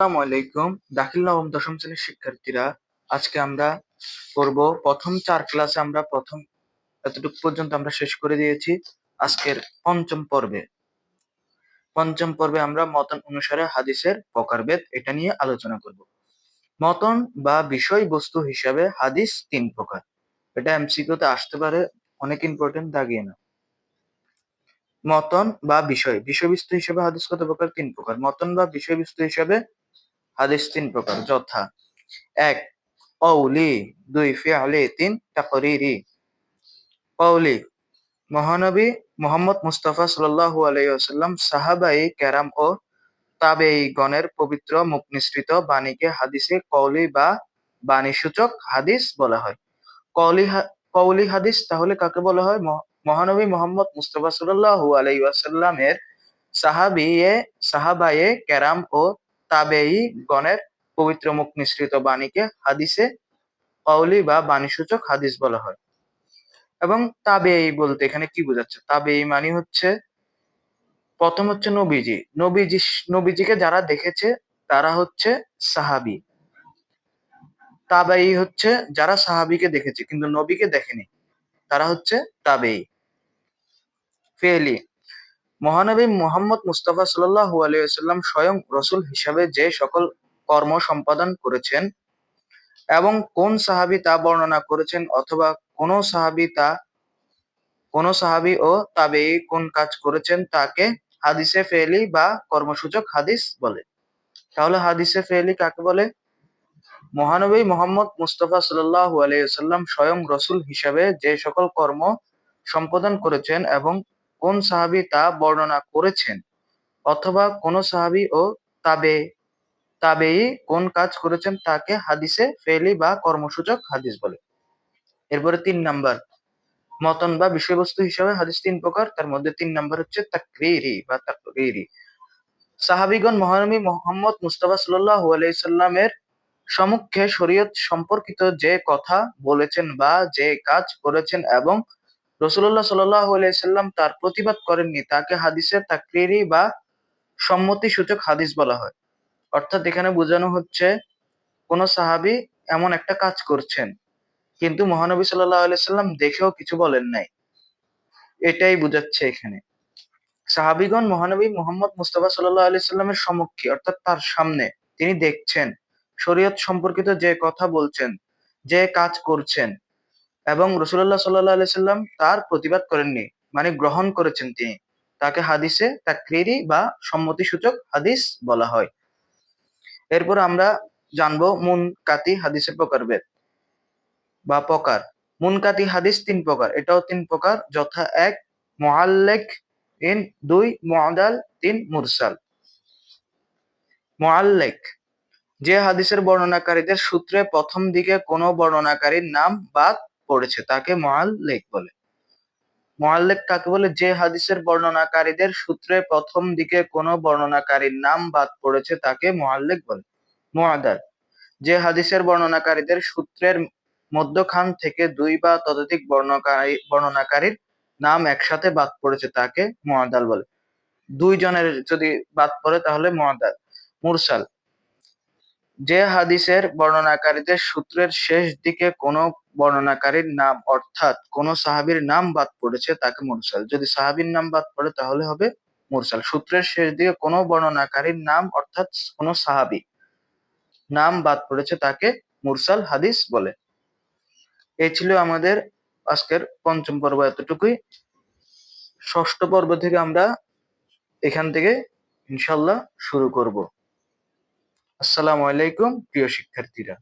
আসসালামু আলাইকুম দাখিল নবম, দশম শ্রেণির শিক্ষার্থীরা, আজকে আমরা করব প্রথম চার ক্লাসে আমরা প্রথম এতটুকু পর্যন্ত আমরা শেষ করে দিয়েছি আজকের পঞ্চম পর্বে। পঞ্চম পর্বে আমরা মতন অনুসারে হাদিসের প্রকারভেদ এটা নিয়ে আলোচনা করব। মতন বা বিষয়বস্তু হিসাবে হাদিস তিন প্রকার। এটা এমসিকিউতে আসতে পারে, অনেক ইম্পর্টেন্ট দাগিয়ে না। মতন বা বিষয়, বিষয়বস্তু হিসেবে হাদিস কত প্রকার? তিন প্রকার। মতন বা বিষয়বস্তু হিসাবে হাদিস তিন প্রকার। যথা, এক অউলি দুই, ফিআলি, তিন, তাকরিরি। কওলি, মহানবী মোহাম্মদ মুস্তাফা সাল্লাল্লাহু আলাইহি ওয়াসাল্লাম সাহাবাই কেরাম ও তাবেই গণের পবিত্র মুখ নিঃসৃত বাণীকে হাদিসে কওলি বা বাণীসূচক হাদিস বলা হয়। কওলি কওলি হাদিস তাহলে কাকে বলা হয়? মহানবী মোহাম্মদ মুস্তাফা সাল্লাল্লাহু আলাইহি ওয়াসাল্লামের সাহাবিয়ে, সাহাবায়ে কেরাম ও তাবেই গণের পবিত্র মুখ নিঃসৃত বাণীকে হাদিসে কওলি বা বাণীসূচক হাদিস বলা হয়। এবং তাবেই বলতে এখানে কি বোঝাচ্ছে? তাবেই মানে হচ্ছে, প্রথম হচ্ছে নবীজি। নবীজি, নবীজিকে যারা দেখেছে, তারা হচ্ছে সাহাবি। তাবেই হচ্ছে যারা সাহাবিকে দেখেছে, কিন্তু নবীকে দেখেনি, তারা হচ্ছে তাবেই ফেলি মহানবী মোহাম্মদ মুস্তাফা সাল্লাল্লাহু আলাইহি ওয়াসাল্লাম স্বয়ং রসুল হিসাবে যে সকল কর্ম সম্পাদন করেছেন এবং কোন সাহাবি তা বর্ণনা করেছেন অথবা কোন সাহাবি তা, কোন সাহাবি ও তাবে কোন কাজ করেছেন তাকে হাদিসে ফেলি বা কর্মসূচক হাদিস বলে। তাহলে হাদিসে ফেলি কাকে বলে? মহানবী মোহাম্মদ মুস্তফা সাল্লাহ আলাইসাল্লাম স্বয়ং রসুল হিসাবে যে সকল কর্ম সম্পাদন করেছেন এবং কোন সাহাবি তা বর্ণনা করেছেন? অথবা কোন সাহাবি ও তাবে, তাবেই কোন কাজ করেছেন তাকে হাদিসে ফেলি বা কর্মসূচক হাদিস বলে। এরপরে তিন নাম্বার, মতন বা বিষয়বস্তু হিসাবে হাদিস তিন প্রকার, তার মধ্যে তিন নাম্বার হচ্ছে তাকরিরি বা তাকরিরি। সাহাবিগণ মহানবী মোহাম্মদ মুস্তাফা সাল্লাহ আলাইসাল্লামের সমুখে শরীয়ত সম্পর্কিত যে কথা বলেছেন বা যে কাজ করেছেন এবং রসুল্লাহ সাল্লাহ আলাইসাল্লাম তার প্রতিবাদ করেননি, তাকে হাদিসের তাকরিরি বা সম্মতি সূচক হাদিস বলা হয়। অর্থাৎ এখানে বোঝানো হচ্ছে, কোন সাহাবি এমন একটা কাজ করছেন, কিন্তু মহানবী সাল্লাহ আলাইসাল্লাম দেখেও কিছু বলেন নাই। এটাই বুঝাচ্ছে এখানে। সাহাবিগণ মহানবী মোহাম্মদ মুস্তাফা সাল্লাহ আলি সাল্লামের সম্মুখে অর্থাৎ তার সামনে, তিনি দেখছেন, শরীয়ত সম্পর্কিত যে কথা বলছেন, যে কাজ করছেন এবং রসুল্লাহ সাল্লাহ আলি সাল্লাম তার প্রতিবাদ করেননি মানে গ্রহণ করেছেন তিনি। তাকে হাদিসে তাকরিরি বা সম্মতিসূচক হাদিস বলা হয়। এরপর আমরা জানব মুন কাতি হাদিসের প্রকারভেদ বা প্রকার। মুনকাতি হাদিস তিন প্রকার, এটাও তিন প্রকার, যথা এক মোয়াল্লেক তিন, দুই মোয়াদাল তিন, মুরসাল। মোয়াল্লেক যে হাদিসের বর্ণনাকারীদের সূত্রে প্রথম দিকে কোনো বর্ণনাকারীর নাম বাদ পড়েছে তাকে মোয়াল্লেক বলে। মোয়াল্লেক কাকে বলে? যে হাদিসের বর্ণনাকারীদের সূত্রে প্রথম দিকে কোনো বর্ণনাকারীর নাম বাদ পড়েছে, তাকে মোয়াল্লেক বলে। মোয়াদাল যে হাদিসের বর্ণনাকারীদের সূত্রের মধ্যখান থেকে দুই বা ততোধিক বর্ণকারী, বর্ণনাকারীর নাম একসাথে বাদ পড়েছে, তাকে মুআদ্দাল বলে। দুই জনের যদি বাদ পড়ে, তাহলে মুআদ্দাল মুরসাল। যে হাদিসের বর্ণনাকারীদের সূত্রের শেষ দিকে কোনো বর্ণনাকারীর নাম অর্থাৎ কোন সাহাবীর নাম বাদ পড়েছে তাকে মুরসাল। যদি সাহাবীর নাম বাদ পড়ে তাহলে হবে মুরসাল। সূত্রের শেষ দিকে কোনো বর্ণনাকারীর নাম অর্থাৎ কোন সাহাবী নাম বাদ পড়েছে তাকে মুরসাল হাদিস বলে। এই ছিল আমাদের আজকের পঞ্চম পর্ব এতটুকুই। ষষ্ঠ পর্ব থেকে আমরা এখান থেকে ইনশাল্লাহ শুরু করব। আসসালামু আলাইকুম প্রিয় শিক্ষার্থীরা।